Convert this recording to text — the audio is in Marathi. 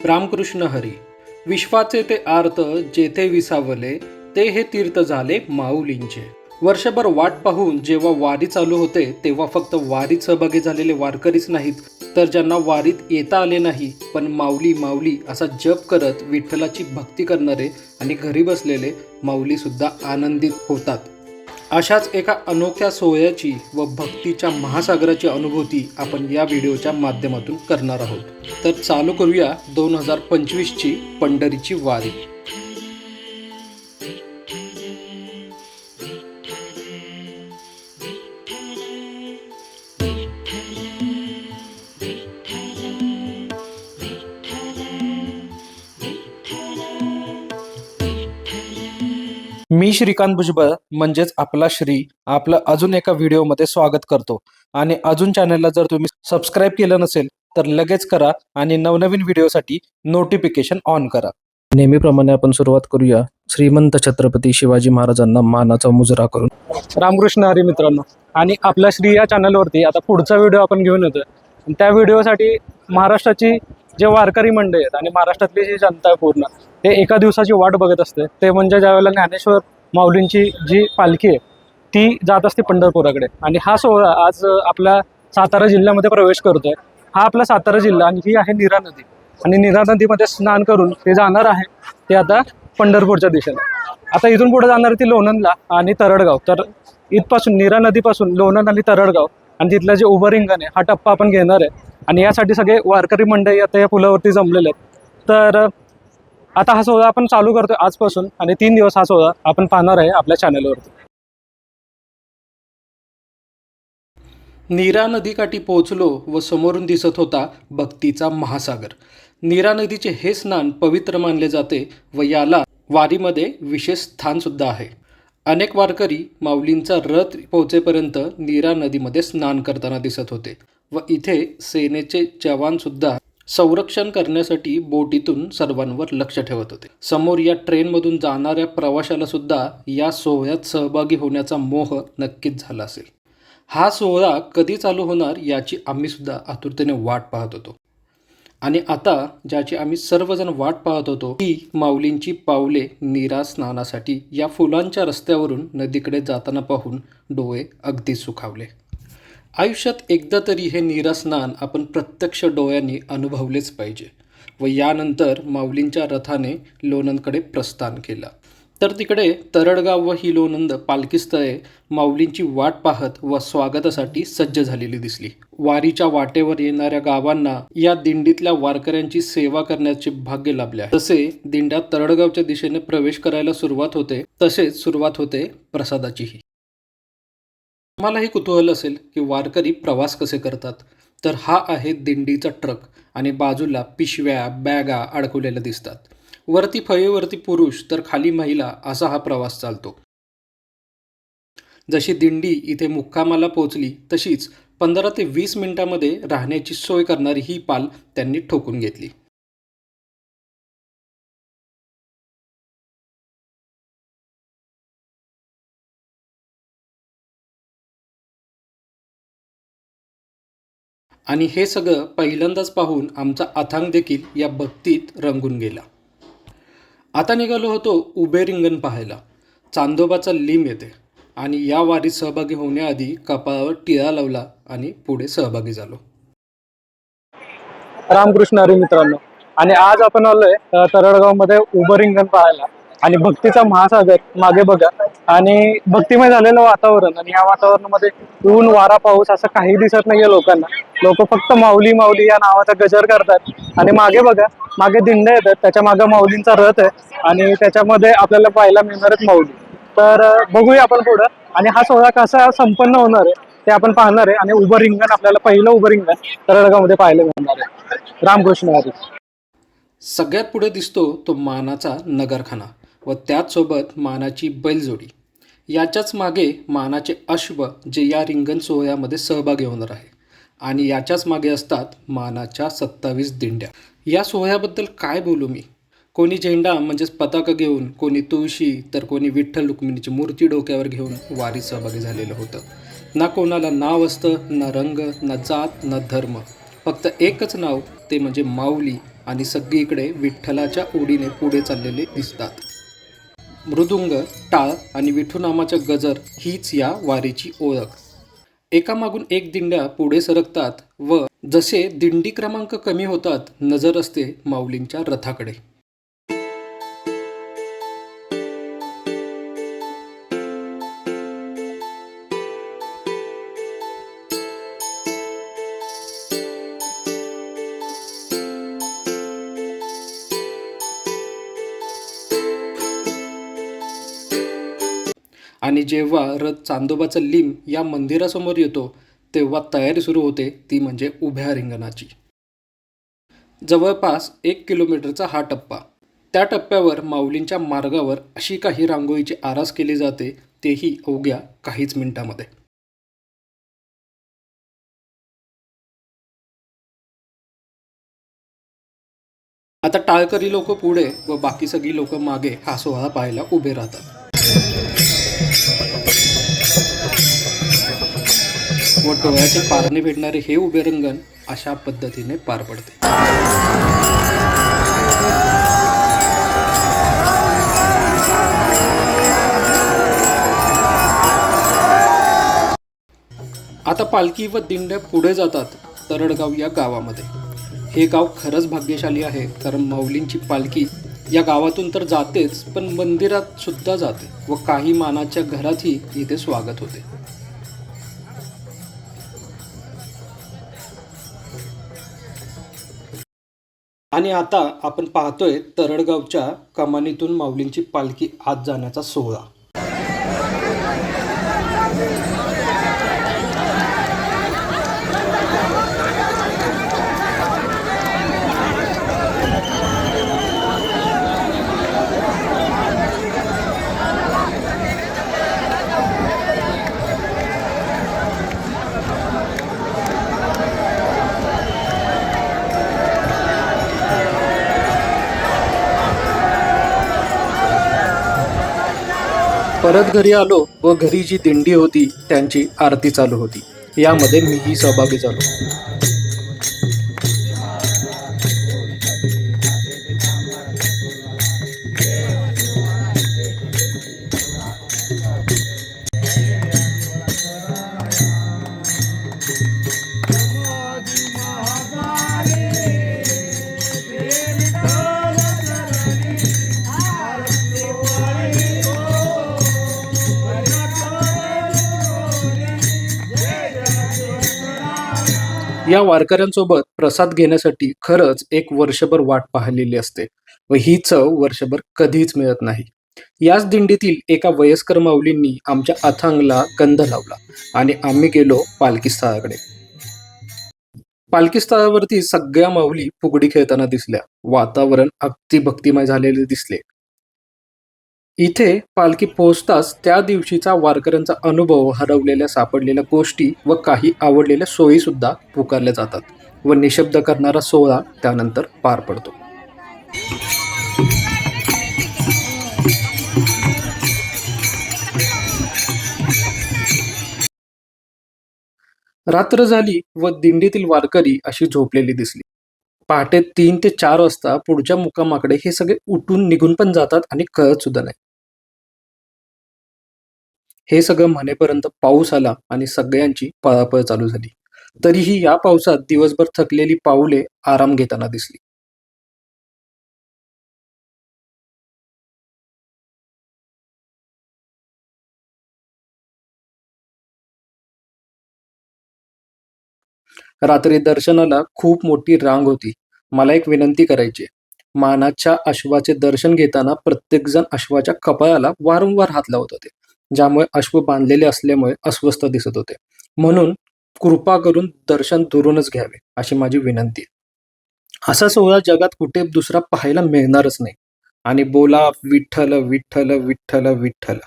रामकृष्ण हरी. विश्वाचे ते आर्त जेथे विसावले ते हे तीर्थ झाले माऊलींचे. वर्षभर वाट पाहून जेव्हा वारी चालू होते तेव्हा फक्त वारीत सहभागी झालेले वारकरीच नाहीत तर ज्यांना वारीत येता आले नाही पण माऊली माऊली असा जप करत विठ्ठलाची भक्ती करणारे आणि घरी बसलेले माऊली सुद्धा आनंदित होतात. अशाच एका अनोख्या सोय्याची व भक्तीच्या महासागराची अनुभूती आपण या व्हिडिओच्या माध्यमातून करणार आहोत. तर चालू करूया दोन हजार पंचवीसची पंढरीची वारी. श्रीकांत भुजबळ म्हणजेच आपला श्री आपलं अजून एका व्हिडिओमध्ये स्वागत करतो. आणि अजून चॅनलला जर तुम्ही सबस्क्राईब केलं नसेल तर लगेच करा आणि नवनवीन व्हिडिओसाठी नोटिफिकेशन ऑन करा. नेहमीप्रमाणे आपण सुरुवात करूया श्रीमंत छत्रपती शिवाजी महाराजांना मानाचा मुजरा करून. रामकृष्ण हरी मित्रांनो आणि आपल्या श्री या चॅनलवरती आता पुढचा व्हिडिओ आपण घेऊन येतोय. त्या व्हिडिओसाठी महाराष्ट्राची जे वारकरी मंडळी आहेत आणि महाराष्ट्रातली जी जनता आहे पूर्ण ते एका दिवसाची वाट बघत असते. ते म्हणजे ज्यावेळेला ज्ञानेश्वर माऊलींची जी पालखी आहे ती जात असते पंढरपुराकडे. आणि हा सोहळा आज आपल्या सातारा जिल्ह्यामध्ये प्रवेश करतोय. हा आपला सातारा जिल्हा आणि ही आहे नीरा नदी. आणि नीरा नदीमध्ये स्नान करून ते जाणार आहे ते आता पंढरपूरच्या दिशेने. आता इथून पुढे जाणार आहे ती लोणंदला आणि तरडगाव. तर इथपासून नीरा नदीपासून लोणंद आणि तरडगाव आणि तिथलं जे उभं रिंगण आहे हा टप्पा आपण घेणार आहे. आणि यासाठी सगळे वारकरी मंडळी आता या पुलावरती जमलेले आहेत. तर आता हा सोहळा आपण चालू करतोय आजपासून आणि तीन दिवस हा सोहळा आपण पाहणार आहे आपल्या चॅनलवरती नीरा नदीकाठी पोहोचलो व समोरून दिसत होता भक्तीचा महासागर. नीरा नदीचे हे स्नान पवित्र मानले जाते व याला वारीमध्ये विशेष स्थान सुद्धा आहे. अनेक वारकरी माऊलींचा रथ पोहोचेपर्यंत नीरा नदीमध्ये स्नान करताना दिसत होते व इथे सेनेचे जवान सुद्धा संरक्षण करण्यासाठी बोटीतून सर्वांवर लक्ष ठेवत होते. समोर या ट्रेनमधून जाणाऱ्या प्रवाशाला सुद्धा या सोहळ्यात सहभागी होण्याचा मोह नक्कीच झाला असेल. हा सोहळा कधी चालू होणार याची आम्ही सुद्धा आतुरतेने वाट पाहत होतो. आणि आता ज्याची आम्ही सर्वजण वाट पाहत होतो ती माऊलींची पावले नीरा स्नानासाठी या फुलांच्या रस्त्यावरून नदीकडे जाताना पाहून डोळे अगदी सुखावले. आयुष्यात एकदा तरी हे नीरा स्नान आपण प्रत्यक्ष डोळ्यांनी अनुभवलेच पाहिजे. व यानंतर माऊलींच्या रथाने लोणंदकडे प्रस्थान केलं. तर तिकडे तरडगाव व ही लोणंद पालखीस्थळे माऊलींची वाट पाहत व स्वागतासाठी सज्ज झालेली दिसली. वारीच्या वाटेवर येणाऱ्या गावांना या दिंडीतल्या वारकऱ्यांची सेवा करण्याचे भाग्य लाभले आहे. तसे दिंड्यात तरडगावच्या दिशेने प्रवेश करायला सुरुवात होते तसेच सुरुवात होते प्रसादाचीही. तुम्हालाही कुतूहल असेल की वारकरी प्रवास कसे करतात. तर हा आहे दिंडीचा ट्रक आणि बाजूला पिशव्या बॅगा अडकवलेल्या दिसतात. वरती फळीवरती पुरुष तर खाली महिला असा हा प्रवास चालतो. जशी दिंडी इथे मुक्कामाला पोहोचली तशीच पंधरा ते वीस मिनिटामध्ये राहण्याची सोय करणारी ही पाल त्यांनी ठोकून घेतली. आणि हे सगळं पहिल्यांदाच पाहून आमचा अथांग देखील या भक्तीत रंगून गेला. आता निघालो होतो उभे रिंगण पाहायला. चांदोबाचा लिंब येते आणि या वारीत सहभागी होण्याआधी कपाळावर टिळा लावला आणि पुढे सहभागी झालो. रामकृष्ण हरी मित्रांनो आणि आज आपण आलोय तरडगावमध्ये उभं रिंगण पाहायला. आणि भक्तीचा महासागर मागे बघा. आणि भक्तिमय झालेलं वातावरण आणि या वातावरणामध्ये ऊन वारा पाऊस असं काही दिसत नाहीये लोकांना. लोक फक्त माऊली माऊली या नावाचा गजर करतात. आणि मागे बघा मागे दिंड येतात. त्याच्यामागे माऊलींचा रथ आहे. आणि त्याच्यामध्ये आपल्याला पाहायला मिळणारच माऊली. तर बघूया आपण पुढं. आणि हा सोहळा कसा संपन्न होणार आहे ते आपण पाहणार आहे. आणि उभं रिंगण आपल्याला पहिलं उभं रिंगण तरडगावमध्ये पाहायला मिळणार आहे. रामकृष्ण हरी सगळ्यात पुढे दिसतो तो मानाचा नगरखाना. व त्याचसोबत मानाची बैलजोडी. याच्याच मागे मानाचे अश्व जे या रिंगण सोहळ्यामध्ये सहभागी होणार आहे. आणि याच्याच मागे असतात मानाच्या सत्तावीस दिंड्या. या सोहळ्याबद्दल काय बोलू मी? कोणी झेंडा म्हणजेच पताका घेऊन कोणी तुळशी तर कोणी विठ्ठल रुक्मिणीची मूर्ती डोक्यावर घेऊन वारीत सहभागी झालेलं होतं. ना कोणाला नाव असतं ना रंग ना जात ना धर्म. फक्त एकच नाव ते म्हणजे माऊली. आणि सगळीकडे विठ्ठलाच्या ओढीने पुढे चाललेले दिसतात. मृदुंग टाळ आणि विठू नामाच्या गजर हीच या वारीची ओळख. एकामागून एक दिंड्या पुढे सरकतात व जसे दिंडी क्रमांक कमी होतात नजर असते माऊलींच्या रथाकडे. आणि जेव्हा रथ चांदोबाचा लिंब या मंदिरासमोर येतो तेव्हा तयारी सुरू होते ती म्हणजे उभ्या रिंगणाची. जवळपास एक किलोमीटरचा हा टप्पा. त्या टप्प्यावर माऊलींच्या मार्गावर अशी काही रांगोळीची आरास केली जाते तेही अवघ्या काहीच मिनिटामध्ये. आता टाळकरी लोक पुढे व बाकी सगळी लोक मागे हा सोहळा पाहायला उभे राहतात. व डोळ्याचे पारणे भेटणारे हे उभे रंगण अशा पद्धतीने पार पडते. आता पालखी व दिंड्या पुढे जातात तरडगाव या गावामध्ये. हे गाव खरंच भाग्यशाली आहे कारण माऊलींची पालखी या गावातून तर जातेच पण मंदिरात सुद्धा जाते व काही मानाच्या घरातही इथे स्वागत होते. आणि आता आपण पाहतोय तरडगावच्या कमानीतून माऊलींची पालखी आत जाण्याचा सोहळा. परत घरी आलो व घरी जी दिंडी होती त्यांची आरती चालू होती. यामध्ये मीही सहभागी झालो. या वारकऱ्यांसोबत प्रसाद घेण्यासाठी खरंच एक वर्षभर वाट पाहिलेली असते व ही चव वर्षभर कधीच मिळत नाही. याच दिंडीतील एका वयस्कर माऊलींनी आमच्या अथांगला गंध लावला आणि आम्ही गेलो पालखी स्थळाकडे पालखी स्थळावरती सगळ्या माऊली फुगडी खेळताना दिसल्या. वातावरण अगदी भक्तिमय झालेले दिसले. इथे पालखी पोहोचताच त्या दिवशीचा वारकऱ्यांचा अनुभव हरवलेल्या सापडलेल्या गोष्टी व काही आवडलेल्या सोयी सुद्धा पुकारल्या जातात व निशब्द करणारा सोहळा त्यानंतर पार पडतो. रात्र झाली व दिंडीतील वारकरी अशी झोपलेली दिसली. पहाटे तीन ते चार वाजता पुढच्या मुकामाकडे हे सगळे उठून निघून पण जातात आणि कळत सुद्धा नाही. हे सगळं म्हणेपर्यंत पाऊस आला आणि सगळ्यांची पळापळ चालू झाली. तरीही या पावसात दिवसभर थकलेली पाऊले आराम घेताना दिसली. रात्री दर्शनाला खूप मोठी रांग होती. मला एक विनंती करायची मानाच्या अश्वाचे दर्शन घेताना प्रत्येकजण अश्वाच्या कपाळाला वारंवार हात लावत होते. ज्यामुळे अश्व बांधलेले असल्यामुळे अस्वस्थ दिसत होते. म्हणून कृपा करून दर्शन दुरूनच घ्यावे अशी माझी विनंती आहे. असा सोहळा जगात कुठे दुसरा पाहायला मिळणारच नाही. आणि बोला विठ्ठल विठ्ठल विठ्ठल विठ्ठल.